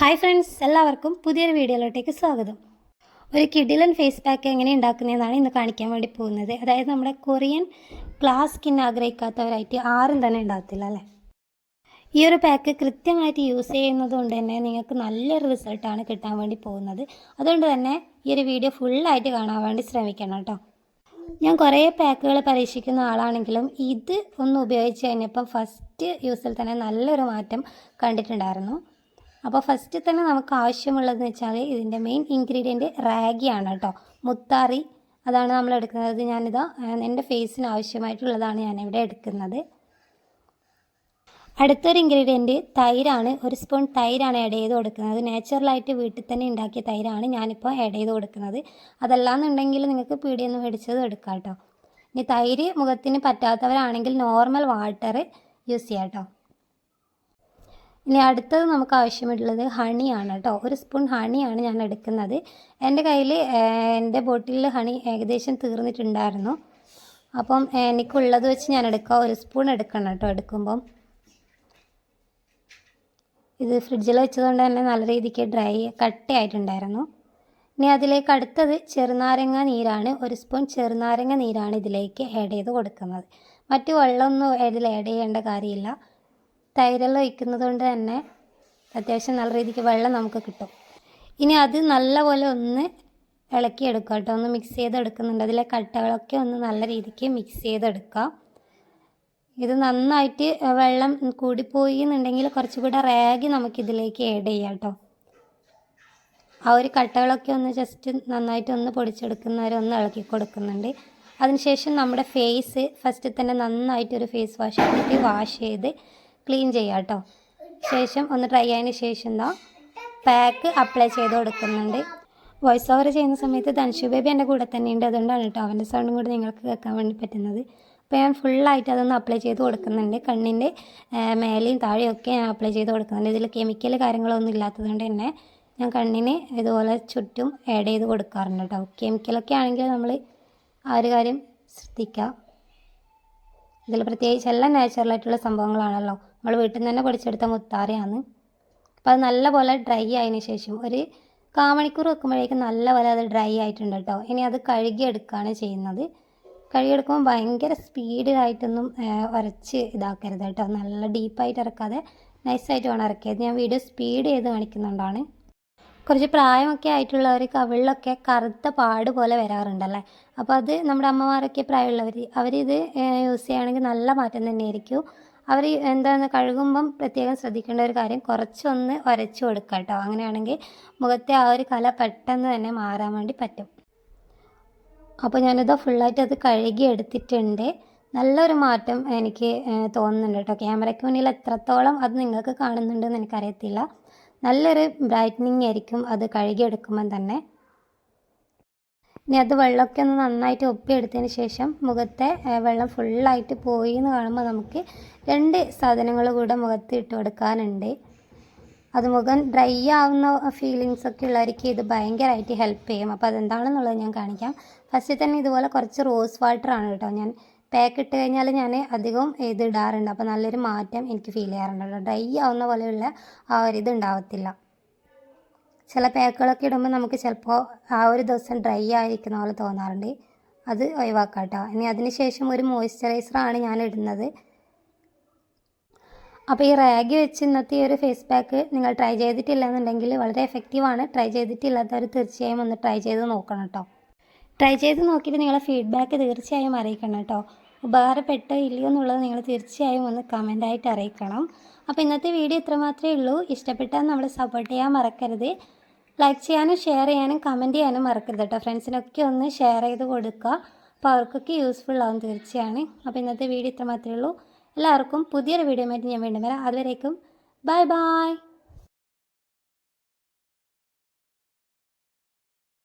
Hi friends എല്ലാവർക്കും പുതിയൊരു വീഡിയോയിലോട്ടേക്ക് സ്വാഗതം. ഒരു കിഡിലൻ ഫേസ് പാക്ക് എങ്ങനെ ഉണ്ടാക്കുന്നതെന്നാണ് ഇന്ന് കാണിക്കാൻ വേണ്ടി പോകുന്നത്. അതായത് നമ്മുടെ കൊറിയൻ ക്ലാസ് സ്കിൻ ആഗ്രഹിക്കാത്തവരായിട്ട് ആരും തന്നെ ഉണ്ടാകത്തില്ല അല്ലേ? ഈ ഒരു പാക്ക് കൃത്യമായിട്ട് യൂസ് ചെയ്യുന്നത് കൊണ്ട് തന്നെ നിങ്ങൾക്ക് നല്ലൊരു റിസൾട്ടാണ് കിട്ടാൻ വേണ്ടി പോകുന്നത്. അതുകൊണ്ട് തന്നെ ഈ ഒരു വീഡിയോ ഫുള്ളായിട്ട് കാണാൻ വേണ്ടി ശ്രമിക്കണം കേട്ടോ. ഞാൻ കുറേ പാക്കുകൾ പരീക്ഷിക്കുന്ന ആളാണെങ്കിലും ഇത് ഒന്ന് ഉപയോഗിച്ച് കഴിഞ്ഞപ്പം ഫസ്റ്റ് യൂസിൽ തന്നെ നല്ലൊരു മാറ്റം കണ്ടിട്ടുണ്ടായിരുന്നു. അപ്പോൾ ഫസ്റ്റ് തന്നെ നമുക്ക് ആവശ്യമുള്ളതെന്ന് വെച്ചാൽ ഇതിന്റെ മെയിൻ ഇൻഗ്രീഡിയന്റ് റാഗിയാണ് കേട്ടോ മുത്താറി അതാണ് നമ്മൾ എടുക്കുന്നത്. ഞാനിതാ എന്റെ ഫേസിന് ആവശ്യമായിട്ടുള്ളതാണ് ഞാനിവിടെ എടുക്കുന്നത്. അടുത്തൊരു ഇൻഗ്രീഡിയന്റ് തൈരാണ്. ഒരു സ്പൂൺ തൈരാണ് ആഡ് ചെയ്ത് കൊടുക്കുന്നത്. നാച്ചുറലായിട്ട് വീട്ടിൽ തന്നെ ഉണ്ടാക്കിയ തൈരാണ് ഞാനിപ്പോൾ ആഡ് ചെയ്ത് കൊടുക്കുന്നത്. അതല്ലാന്നുണ്ടെങ്കിൽ നിങ്ങൾക്ക് പീടിയിൽ നിന്ന് മേടിച്ചത് എടുക്കാം കേട്ടോ ഇനി തൈര് മുഖത്തിന് പറ്റാത്തവരാണെങ്കിൽ നോർമൽ വാട്ടർ യൂസ് ചെയ്യാം കേട്ടോ ഇനി അടുത്തത് നമുക്ക് ആവശ്യമുള്ളത് ഹണിയാണ് കേട്ടോ. ഒരു സ്പൂൺ ഹണിയാണ് ഞാൻ എടുക്കുന്നത്. എന്റെ കയ്യിൽ എന്റെ ബോട്ടിലിൽ ഹണി ഏകദേശം തീർന്നിട്ടുണ്ടായിരുന്നു. അപ്പം എനിക്കുള്ളത് വെച്ച് ഞാൻ എടുക്കുക ഒരു സ്പൂൺ എടുക്കണം കേട്ടോ എടുക്കുമ്പം. ഇത് ഫ്രിഡ്ജിൽ വെച്ചതുകൊണ്ട് തന്നെ നല്ല രീതിക്ക് ഡ്രൈ കട്ടയായിട്ടുണ്ടായിരുന്നു. ഇനി അതിലേക്ക് അടുത്തത് ചെറുനാരങ്ങ നീരാണ്. ഒരു സ്പൂൺ ചെറുനാരങ്ങ നീരാണ് ഇതിലേക്ക് ആഡ് ചെയ്ത് കൊടുക്കുന്നത്. മറ്റു വെള്ളമൊന്നും ഇതിൽ ആഡ് ചെയ്യേണ്ട കാര്യമില്ല. തൈരെല്ലാം ഒഴിക്കുന്നത് കൊണ്ട് തന്നെ അത്യാവശ്യം നല്ല രീതിക്ക് വെള്ളം നമുക്ക് കിട്ടും. ഇനി അത് നല്ലപോലെ ഒന്ന് ഇളക്കിയെടുക്കുക കേട്ടോ. ഒന്ന് മിക്സ് ചെയ്തെടുക്കുന്നുണ്ട്. അതിലെ കട്ടകളൊക്കെ ഒന്ന് നല്ല രീതിക്ക് മിക്സ് ചെയ്തെടുക്കുക ഇത് നന്നായിട്ട് വെള്ളം കൂടിപ്പോയി എന്നുണ്ടെങ്കിൽ കുറച്ചുകൂടെ റാഗി നമുക്കിതിലേക്ക് ആഡ് ചെയ്യാം കേട്ടോ. ആ ഒരു കട്ടകളൊക്കെ ഒന്ന് ജസ്റ്റ് നന്നായിട്ട് ഒന്ന് പൊടിച്ചെടുക്കുന്നവരെ ഒന്ന് ഇളക്കി കൊടുക്കുന്നുണ്ട്. അതിനുശേഷം നമ്മുടെ ഫേസ് ഫസ്റ്റ് തന്നെ നന്നായിട്ട് ഒരു ഫേസ് വാഷ് ഇട്ടിട്ട് വാഷ് ചെയ്ത് ക്ലീൻ ചെയ്യാം കേട്ടോ. ശേഷം ഒന്ന് ട്രൈ ആയതിന് ശേഷം എന്താ പാക്ക് അപ്ലൈ ചെയ്ത് കൊടുക്കുന്നുണ്ട്. വോയിസ് ഓവർ ചെയ്യുന്ന സമയത്ത് ധനുഷു ബേബി എന്റെ കൂടെ തന്നെ ഉണ്ട്. അതുകൊണ്ടാണ് കേട്ടോ അവന്റെ സൗണ്ടും കൂടി നിങ്ങൾക്ക് കേൾക്കാൻ വേണ്ടി പറ്റുന്നത്. അപ്പോൾ ഞാൻ ഫുള്ളായിട്ട് അതൊന്ന് അപ്ലൈ ചെയ്ത് കൊടുക്കുന്നുണ്ട്. കണ്ണിന്റെ മേലെയും താഴെയും ഒക്കെ ഞാൻ അപ്ലൈ ചെയ്ത് കൊടുക്കുന്നുണ്ട്. ഇതിൽ കെമിക്കൽ കാര്യങ്ങളൊന്നും ഇല്ലാത്തത് കൊണ്ട് തന്നെ ഞാൻ കണ്ണിന് ഇതുപോലെ ചുറ്റും ആഡ് ചെയ്ത് കൊടുക്കാറുണ്ട് കേട്ടോ. കെമിക്കലൊക്കെ ആണെങ്കിൽ നമ്മൾ ആ ഒരു കാര്യം ശ്രദ്ധിക്കുക ഇതിൽ പ്രത്യേകിച്ച് എല്ലാം നാച്ചുറലായിട്ടുള്ള സംഭവങ്ങളാണല്ലോ. നമ്മൾ വീട്ടിൽ നിന്ന് തന്നെ പൊടിച്ചെടുത്ത മുത്താറിയാണ്. അപ്പോൾ അത് നല്ലപോലെ ഡ്രൈ ആയതിനു ശേഷം ഒരു കാമണിക്കൂർ വെക്കുമ്പോഴേക്കും നല്ലപോലെ അത് ഡ്രൈ ആയിട്ടുണ്ട് കേട്ടോ ഇനി അത് കഴുകിയെടുക്കുകയാണ് ചെയ്യുന്നത്. കഴുകിയെടുക്കുമ്പോൾ ഭയങ്കര സ്പീഡിലായിട്ടൊന്നും ഉരച്ച് ഇതാക്കരുത് കേട്ടോ നല്ല ഡീപ്പായിട്ട് ഇറക്കാതെ നൈസായിട്ട് വേണം ഇറക്കിയത്. ഞാൻ വീഡിയോ സ്പീഡ് ചെയ്ത് കാണിക്കുന്നുണ്ടാണ്. കുറച്ച് പ്രായമൊക്കെ ആയിട്ടുള്ളവർ കവിളിലൊക്കെ കറുത്ത പാട് പോലെ വരാറുണ്ടല്ലേ? അപ്പോൾ അത് നമ്മുടെ അമ്മമാരൊക്കെ പ്രായമുള്ളവർ അവരിത് യൂസ് ചെയ്യുകയാണെങ്കിൽ നല്ല മാറ്റം തന്നെയായിരിക്കും. അവർ എന്താണ് കഴുകുമ്പം പ്രത്യേകം ശ്രദ്ധിക്കേണ്ട ഒരു കാര്യം കുറച്ചൊന്ന് ഉരച്ചു കൊടുക്കുക കേട്ടോ. അങ്ങനെയാണെങ്കിൽ മുഖത്തെ ആ ഒരു കല പെട്ടെന്ന് തന്നെ മാറാൻ വേണ്ടി പറ്റും. അപ്പോൾ ഞാനിത് ഫുള്ളായിട്ട് അത് കഴുകി എടുത്തിട്ടുണ്ട്. നല്ലൊരു മാറ്റം എനിക്ക് തോന്നുന്നുണ്ട് കേട്ടോ. ക്യാമറയ്ക്ക് മുന്നിൽ എത്രത്തോളം അത് നിങ്ങൾക്ക് കാണുന്നുണ്ടെന്ന് എനിക്കറിയത്തില്ല. നല്ലൊരു ബ്രൈറ്റനിങ് ആയിരിക്കും അത് കഴുകിയെടുക്കുമ്പം തന്നെ. ഇനി അത് വെള്ളമൊക്കെ ഒന്ന് നന്നായിട്ട് ഒപ്പിയെടുത്തതിന് ശേഷം മുഖത്തെ വെള്ളം ഫുള്ളായിട്ട് പോയി എന്ന് കാണുമ്പോൾ നമുക്ക് രണ്ട് സാധനങ്ങൾ കൂടെ മുഖത്ത് ഇട്ട് കൊടുക്കാനുണ്ട്. അത് മുഖം ഡ്രൈ ആവുന്ന ഫീലിങ്സ് ഒക്കെ ഉള്ളവർക്ക് ഇത് ഭയങ്കരമായിട്ട് ഹെൽപ്പ് ചെയ്യും. അപ്പോൾ അതെന്താണെന്നുള്ളത് ഞാൻ കാണിക്കാം. ഫസ്റ്റ് തന്നെ ഇതുപോലെ കുറച്ച് റോസ് വാട്ടർ ആണ് കേട്ടോ ഞാൻ പാക്ക് ഇട്ട് കഴിഞ്ഞാൽ ഞാൻ അധികം ഇത് ഇടാറുണ്ട്. അപ്പോൾ നല്ലൊരു മാറ്റം എനിക്ക് ഫീൽ ചെയ്യാറുണ്ട്. ഡ്രൈ ആവുന്ന പോലെയുള്ള ആ ഒരു ഇത് ഉണ്ടാവത്തില്ല. ചില പാക്കുകളൊക്കെ ഇടുമ്പോൾ നമുക്ക് ചിലപ്പോൾ ആ ഒരു ദിവസം ഡ്രൈ ആയിരിക്കുന്ന പോലെ തോന്നാറുണ്ട്. അത് ഒഴിവാക്കാം കേട്ടോ ഇനി അതിനുശേഷം ഒരു മോയ്സ്ചറൈസറാണ് ഞാൻ ഇടുന്നത്. അപ്പോൾ ഈ റാഗി വെച്ച് ഇന്നത്തെ ഈ ഒരു ഫേസ് പാക്ക് നിങ്ങൾ ട്രൈ ചെയ്തിട്ടില്ല എന്നുണ്ടെങ്കിൽ വളരെ എഫക്റ്റീവാണ് ട്രൈ ചെയ്തിട്ടില്ലാത്തവർ തീർച്ചയായും ഒന്ന് ട്രൈ ചെയ്ത് നോക്കണം കേട്ടോ ട്രൈ ചെയ്ത് നോക്കിയിട്ട് നിങ്ങളുടെ ഫീഡ്ബാക്ക് തീർച്ചയായും അറിയിക്കണം കേട്ടോ ഉപകാരപ്പെട്ടോ ഇല്ലയോ എന്നുള്ളത് നിങ്ങൾ തീർച്ചയായും ഒന്ന് കമന്റായിട്ട് അറിയിക്കണം. അപ്പോൾ ഇന്നത്തെ വീഡിയോ ഇത്ര മാത്രമേ ഉള്ളൂ. ഇഷ്ടപ്പെട്ടാൽ നമ്മൾ സപ്പോർട്ട് ചെയ്യാൻ മറക്കരുത്. ലൈക്ക് ചെയ്യാനും ഷെയർ ചെയ്യാനും കമന്റ് ചെയ്യാനും മറക്കരുത് കേട്ടോ. ഫ്രണ്ട്സിനൊക്കെ ഒന്ന് ഷെയർ ചെയ്ത് കൊടുക്കുക. അപ്പോൾ അവർക്കൊക്കെ യൂസ്ഫുൾ ആവും തീർച്ചയാണ്. അപ്പോൾ ഇന്നത്തെ വീഡിയോ ഇത്ര മാത്രമേ ഉള്ളൂ. എല്ലാവർക്കും പുതിയൊരു വീഡിയോ ആയിട്ട് ഞാൻ വീണ്ടും വരാം. അതുവരേക്കും ബൈ ബൈ